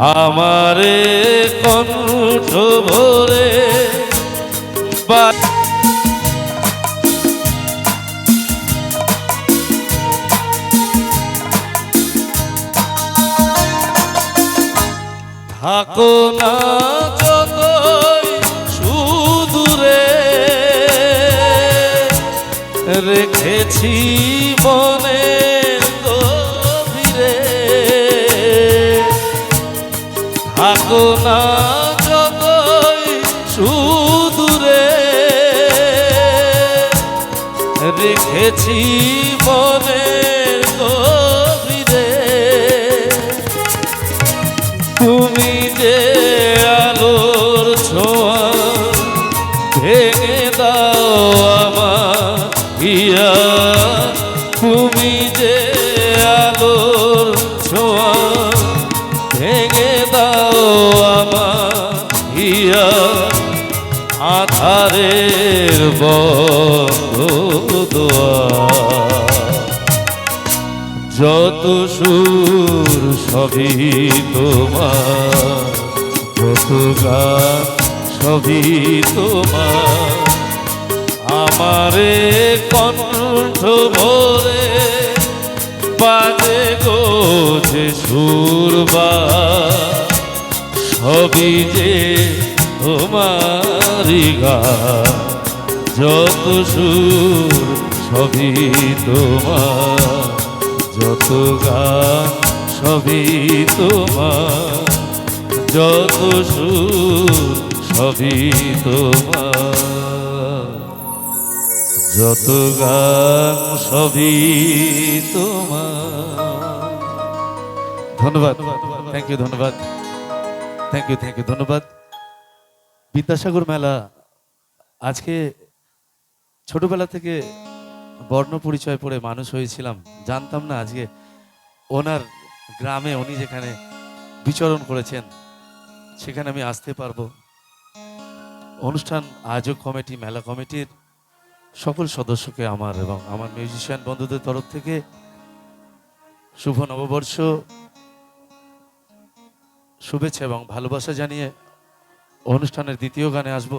আমারে কণ্ঠ ভরে থাকো না সুদূরে রেখেছি মনে না যতই সুদূরে রেখেছি মনে গভীরে তুমি যে আলোর ছোঁয়া ভেঙে দাও আমার ইয়া তুমি যে আলোর ছোঁয়া ভেঙে দোয়া যত সুর সবই তোমার, যত গান সবই তোমার। আমারে কণ্ঠ ভরে বাজে গো যে সুরবা সবই যে গান যত সুর সবই তোমার, যত গান সবই তোমার, যত সুর সবই তোমার, যত গান সবই তোমার। ধন্যবাদ। থ্যাংক ইউ ধন্যবাদ। থ্যাংক ইউ থ্যাংক ইউ ধন্যবাদ। বিদ্যাসাগর মেলা আজকে ছোটবেলা থেকে বর্ণ পরিচয় পড়ে মানুষ হয়েছিলাম। জানতাম না আজকে ওনার গ্রামে উনি যেখানে বিচরণ করেছেন, সেখানে আমি আসতে পারব। অনুষ্ঠান আয়োজক কমিটি, মেলা কমিটির সকল সদস্যকে আমার এবং আমার মিউজিশিয়ান বন্ধুদের তরফ থেকে শুভ নববর্ষ, শুভেচ্ছা এবং ভালোবাসা জানিয়ে অনুষ্ঠানের দ্বিতীয় গানে আসব।